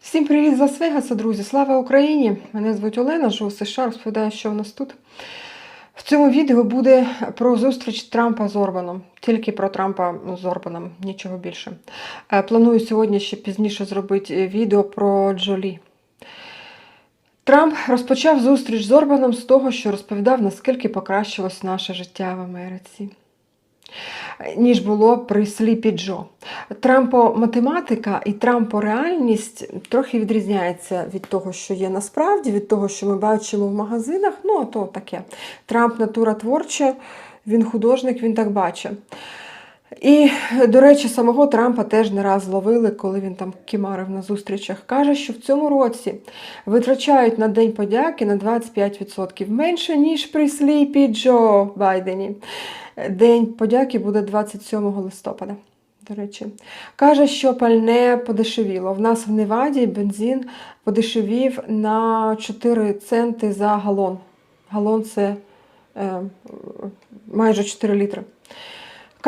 Всім привіт з Лас-Вегаса, друзі! Слава Україні! Мене звуть Олена, живу в США, розповідаю, що в нас тут. В цьому відео буде про зустріч Трампа з Орбаном. Тільки про Трампа з Орбаном, нічого більше. Е, Планую сьогодні ще пізніше зробити відео про Джолі. Трамп розпочав зустріч з Орбаном з того, що розповідав, наскільки покращилось наше життя в Америці ніж було при Сліпі Джо. Трампо-математика і трампо-реальність трохи відрізняється від того, що є насправді, від того, що ми бачимо в магазинах. Ну, то таке. Трамп натура творча, він художник, він так бачить. І, до речі, самого Трампа теж не раз ловили, коли він там кімарив на зустрічах. Каже, що в цьому році витрачають на День подяки на 25% менше, ніж при Сліпі Джо Байдені. День подяки буде 27 листопада. До речі, каже, що пальне подешевіло. В нас в Неваді бензин подешевів на 4 центи за галон. Галон це е, майже 4 літри.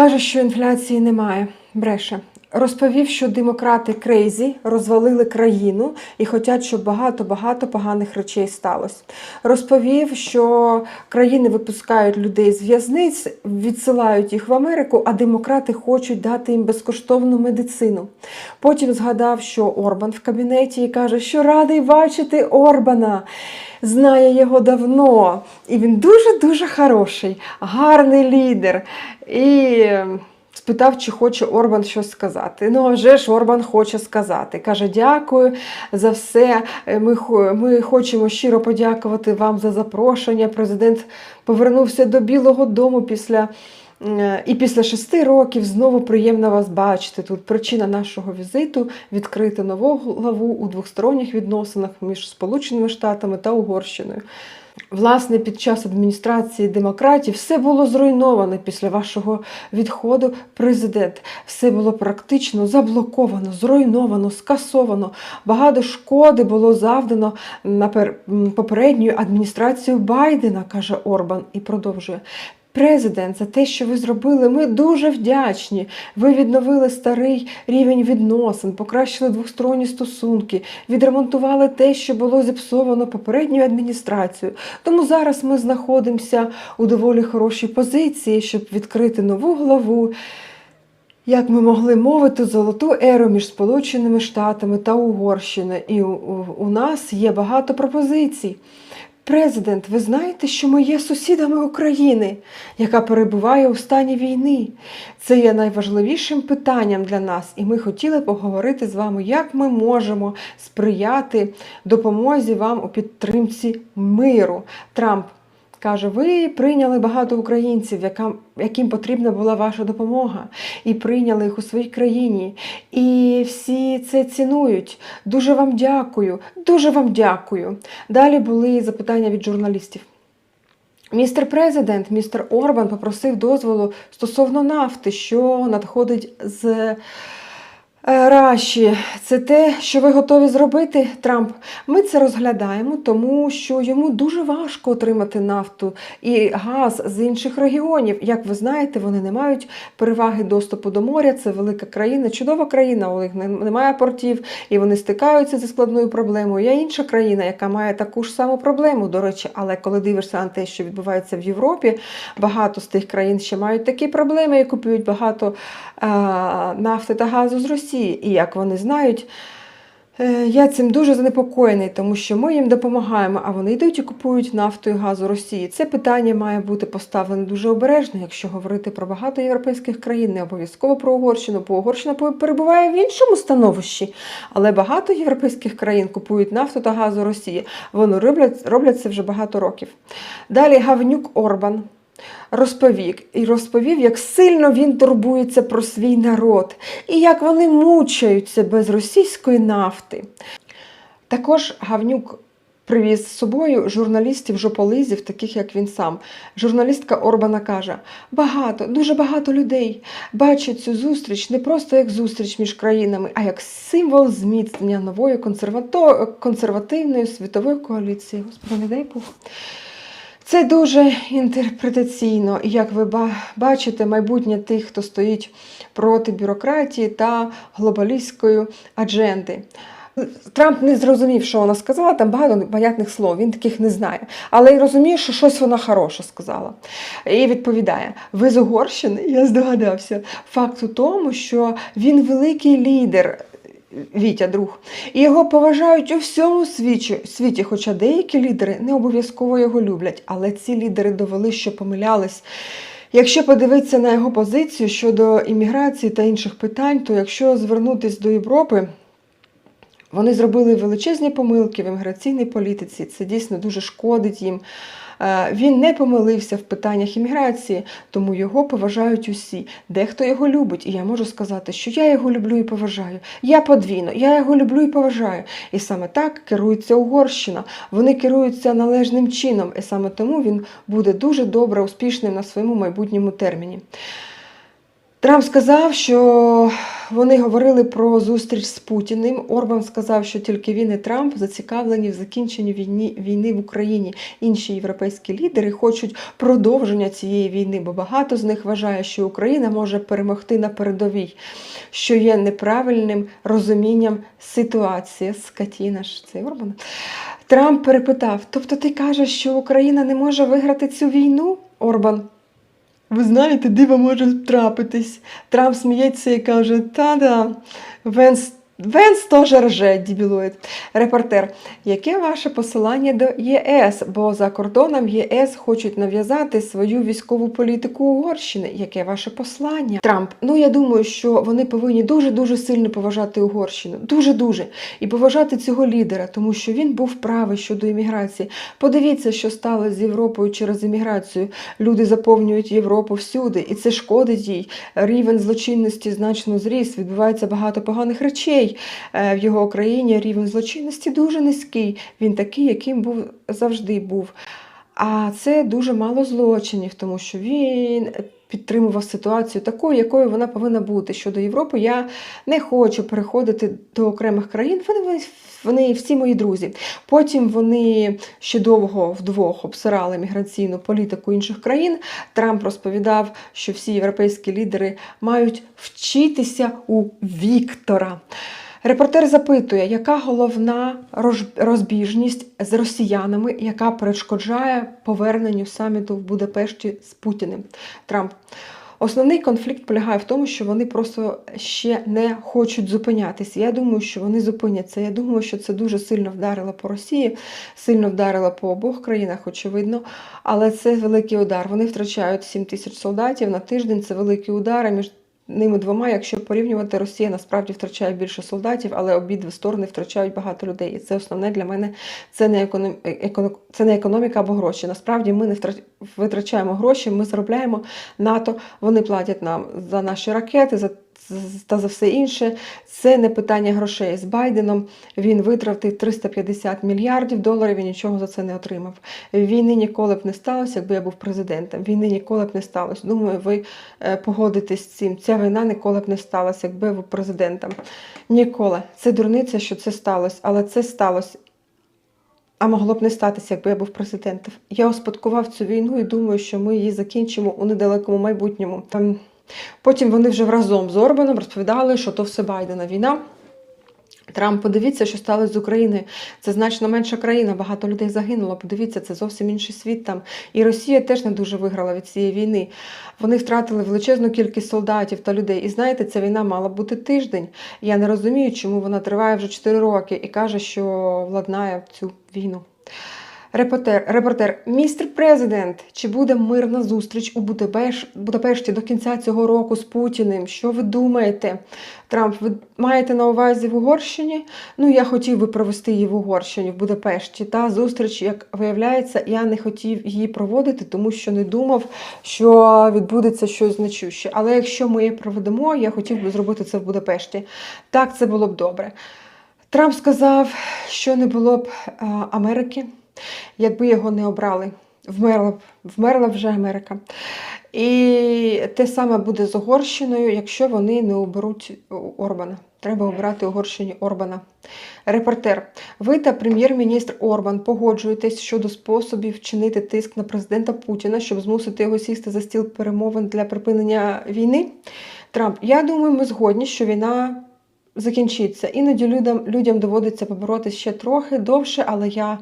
Каже, що інфляції немає. Бреше. Розповів, що демократи крейзі розвалили країну і хочуть, щоб багато-багато поганих речей сталося. Розповів, що країни випускають людей з в'язниць, відсилають їх в Америку, а демократи хочуть дати їм безкоштовну медицину. Потім згадав, що Орбан в кабінеті і каже, що радий бачити Орбана. Знає його давно, і він дуже-дуже хороший, гарний лідер. І спитав, чи хоче Орбан щось сказати. Ну, а вже ж Орбан хоче сказати. Каже, дякую за все. Ми, ми хочемо щиро подякувати вам за запрошення. Президент повернувся до Білого Дому після. І після шести років знову приємно вас бачити. Тут причина нашого візиту відкрити нову главу у двосторонніх відносинах між Сполученими Штатами та Угорщиною. Власне, під час адміністрації демократів все було зруйновано після вашого відходу президент. Все було практично заблоковано, зруйновано, скасовано. Багато шкоди було завдано на попередньою адміністрацією Байдена, каже Орбан, і продовжує. Президент, за те, що ви зробили, ми дуже вдячні. Ви відновили старий рівень відносин, покращили двосторонні стосунки, відремонтували те, що було зіпсовано попередньою адміністрацією. Тому зараз ми знаходимося у доволі хорошій позиції, щоб відкрити нову главу. Як ми могли мовити, золоту еру між Сполученими Штатами та Угорщиною. І у, у, у нас є багато пропозицій. Президент, ви знаєте, що ми є сусідами України, яка перебуває у стані війни. Це є найважливішим питанням для нас, і ми хотіли поговорити з вами, як ми можемо сприяти допомозі вам у підтримці миру. Трамп каже: ви прийняли багато українців, яким потрібна була ваша допомога, і прийняли їх у своїй країні. І всі це цінують. Дуже вам дякую, дуже вам дякую. Далі були запитання від журналістів. Містер президент, містер Орбан попросив дозволу стосовно нафти, що надходить з. Раші, це те, що ви готові зробити, Трамп. Ми це розглядаємо, тому що йому дуже важко отримати нафту і газ з інших регіонів. Як ви знаєте, вони не мають переваги доступу до моря. Це велика країна, чудова країна. У них немає портів, і вони стикаються зі складною проблемою. Є інша країна, яка має таку ж саму проблему. До речі, але коли дивишся на те, що відбувається в Європі, багато з тих країн ще мають такі проблеми і купують багато а, нафти та газу з Росії. І як вони знають, я цим дуже занепокоєний, тому що ми їм допомагаємо, а вони йдуть і купують нафту і газу Росії. Це питання має бути поставлене дуже обережно, якщо говорити про багато європейських країн, не обов'язково про Угорщину, бо Угорщина перебуває в іншому становищі. Але багато європейських країн купують нафту та газу Росії. Вони роблять, роблять це вже багато років. Далі Гавнюк Орбан розповів і розповів, як сильно він турбується про свій народ і як вони мучаються без російської нафти. Також Гавнюк привіз з собою журналістів-жополизів, таких як він сам. Журналістка Орбана каже: багато, дуже багато людей бачать цю зустріч не просто як зустріч між країнами, а як символ зміцнення нової консервативної світової коаліції. Господи, не дай Бог. Це дуже інтерпретаційно, і як ви бачите, майбутнє тих, хто стоїть проти бюрократії та глобалістської адженди. Трамп не зрозумів, що вона сказала, там багато понятних слов, він таких не знає. Але й розуміє, що щось вона хороше сказала. І відповідає: ви з Угорщини? Я здогадався. Факт у тому, що він великий лідер. Вітя, друг, і його поважають у всьому світі, хоча деякі лідери не обов'язково його люблять, але ці лідери довели, що помилялись. Якщо подивитися на його позицію щодо імміграції та інших питань, то якщо звернутися до Європи, вони зробили величезні помилки в імміграційній політиці. Це дійсно дуже шкодить їм. Е, Він не помилився в питаннях імміграції, тому його поважають усі. Дехто його любить, і я можу сказати, що я його люблю і поважаю. Я подвійно, я його люблю і поважаю. І саме так керується Угорщина. Вони керуються належним чином, і саме тому він буде дуже добре, успішним на своєму майбутньому терміні. Трамп сказав, що вони говорили про зустріч з Путіним. Орбан сказав, що тільки він і Трамп зацікавлені в закінченні війни, війни в Україні. Інші європейські лідери хочуть продовження цієї війни, бо багато з них вважає, що Україна може перемогти на передовій, що є неправильним розумінням ситуації. Скотіна ж це Орбан. Трамп перепитав: тобто ти кажеш, що Україна не може виграти цю війну? Орбан. Ви знаєте, диво може трапитись. Трамп сміється і каже: та-да, Венс. Венс теж рже, дібілоїд. Репортер, яке ваше посилання до ЄС? Бо за кордоном ЄС хочуть нав'язати свою військову політику Угорщини. Яке ваше послання? Трамп, ну я думаю, що вони повинні дуже-дуже сильно поважати Угорщину. Дуже-дуже. І поважати цього лідера, тому що він був правий щодо імміграції. Подивіться, що стало з Європою через імміграцію. Люди заповнюють Європу всюди, і це шкодить їй. Рівень злочинності значно зріс. Відбувається багато поганих речей е, в його країні. Рівень злочинності дуже низький. Він такий, яким був завжди був. А це дуже мало злочинів, тому що він підтримував ситуацію такою, якою вона повинна бути. Щодо Європи, я не хочу переходити до окремих країн. Вони, вони, всі мої друзі. Потім вони ще довго вдвох обсирали міграційну політику інших країн. Трамп розповідав, що всі європейські лідери мають вчитися у Віктора. Репортер запитує, яка головна розбіжність з росіянами, яка перешкоджає поверненню саміту в Будапешті з Путіним. Трамп. Основний конфлікт полягає в тому, що вони просто ще не хочуть зупинятися. Я думаю, що вони зупиняться. Я думаю, що це дуже сильно вдарило по Росії, сильно вдарило по обох країнах, очевидно. Але це великий удар. Вони втрачають 7 тисяч солдатів на тиждень. Це великий удар. Між ними двома, якщо порівнювати, Росія насправді втрачає більше солдатів, але обидві сторони втрачають багато людей. І це основне для мене це не економ... економ- це не економіка або гроші. Насправді ми не втрач- витрачаємо гроші, ми заробляємо НАТО. Вони платять нам за наші ракети, за та за все інше. Це не питання грошей. З Байденом він витратив 350 мільярдів доларів і нічого за це не отримав. Війни ніколи б не сталося, якби я був президентом. Війни ніколи б не сталося. Думаю, ви е, погодитесь з цим. Ця війна ніколи б не сталася, якби я був президентом. Ніколи. Це дурниця, що це сталося, але це сталося. А могло б не статися, якби я був президентом. Я успадкував цю війну і думаю, що ми її закінчимо у недалекому майбутньому. Там Потім вони вже разом з Орбаном розповідали, що то все Байдена війна. Трамп, подивіться, що сталося з Україною. Це значно менша країна, багато людей загинуло. Подивіться, це зовсім інший світ там. І Росія теж не дуже виграла від цієї війни. Вони втратили величезну кількість солдатів та людей. І знаєте, ця війна мала бути тиждень. Я не розумію, чому вона триває вже 4 роки і каже, що владнає цю війну. Репортер, репортер, містер президент, чи буде мирна зустріч у Будапеш, Будапешті до кінця цього року з Путіним? Що ви думаєте? Трамп, ви маєте на увазі в Угорщині? Ну, я хотів би провести її в Угорщині, в Будапешті. Та зустріч, як виявляється, я не хотів її проводити, тому що не думав, що відбудеться щось значуще. Але якщо ми її проведемо, я хотів би зробити це в Будапешті. Так, це було б добре. Трамп сказав, що не було б а, Америки якби його не обрали. Вмерла вмерла вже Америка. І те саме буде з Угорщиною, якщо вони не оберуть Орбана. Треба обрати Угорщині Орбана. Репортер, ви та прем'єр-міністр Орбан погоджуєтесь щодо способів вчинити тиск на президента Путіна, щоб змусити його сісти за стіл перемовин для припинення війни. Трамп, я думаю, ми згодні, що війна закінчиться. Іноді людям, людям доводиться поборотися ще трохи довше, але я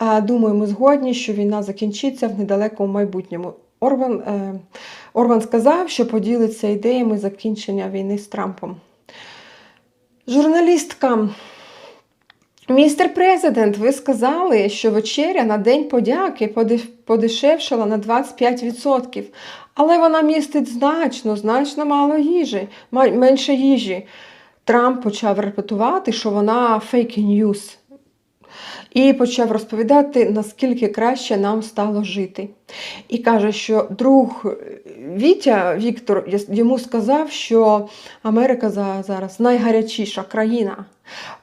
думаю, ми згодні, що війна закінчиться в недалекому майбутньому. Орбан, е, Орбан сказав, що поділиться ідеями закінчення війни з Трампом. Журналістка. Містер президент, ви сказали, що вечеря на День подяки подешевшала на 25%, але вона містить значно, значно мало їжі, менше їжі. Трамп почав репетувати, що вона фейк ньюс. І почав розповідати, наскільки краще нам стало жити. І каже, що друг Вітя Віктор йому сказав, що Америка зараз найгарячіша країна.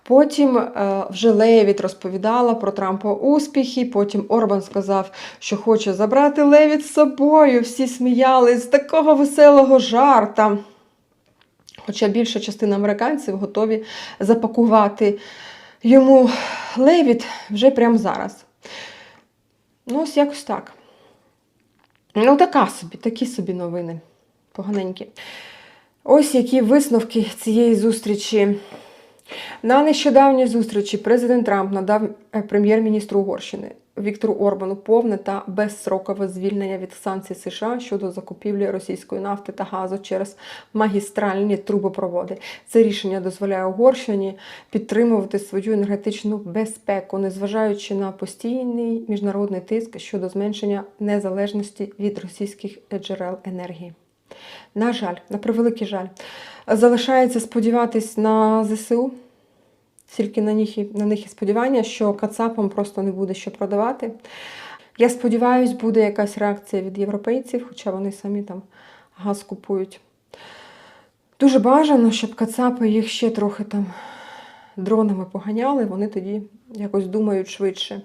Потім е, вже Левіт розповідала про Трампа успіхи. Потім Орбан сказав, що хоче забрати Левіт з собою. Всі сміялись з такого веселого жарта. Хоча більша частина американців готові запакувати йому Левіт вже прямо зараз. Ну, ось якось так. Ну, така собі, такі собі новини. Поганенькі. Ось які висновки цієї зустрічі. На нещодавній зустрічі президент Трамп надав е, прем'єр-міністру Угорщини Віктору Орбану повне та безстрокове звільнення від санкцій США щодо закупівлі російської нафти та газу через магістральні трубопроводи. Це рішення дозволяє Угорщині підтримувати свою енергетичну безпеку, незважаючи на постійний міжнародний тиск щодо зменшення незалежності від російських джерел енергії. На жаль, на превеликий жаль, залишається сподіватись на ЗСУ. Тільки на них, і, на них і сподівання, що Кацапам просто не буде що продавати. Я сподіваюся, буде якась реакція від європейців, хоча вони самі там газ купують. Дуже бажано, щоб Кацапи їх ще трохи там дронами поганяли, вони тоді якось думають швидше.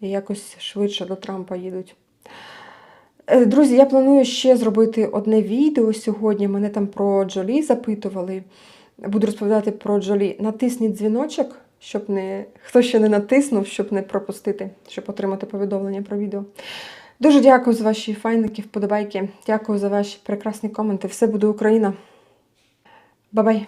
І якось швидше до Трампа їдуть. Е, Друзі, я планую ще зробити одне відео сьогодні. Мене там про Джолі запитували. Буду розповідати про Джолі. Натисніть дзвіночок, щоб не хто ще не натиснув, щоб не пропустити, щоб отримати повідомлення про відео. Дуже дякую за ваші файники, вподобайки. Дякую за ваші прекрасні коменти. Все буде Україна. Бабай!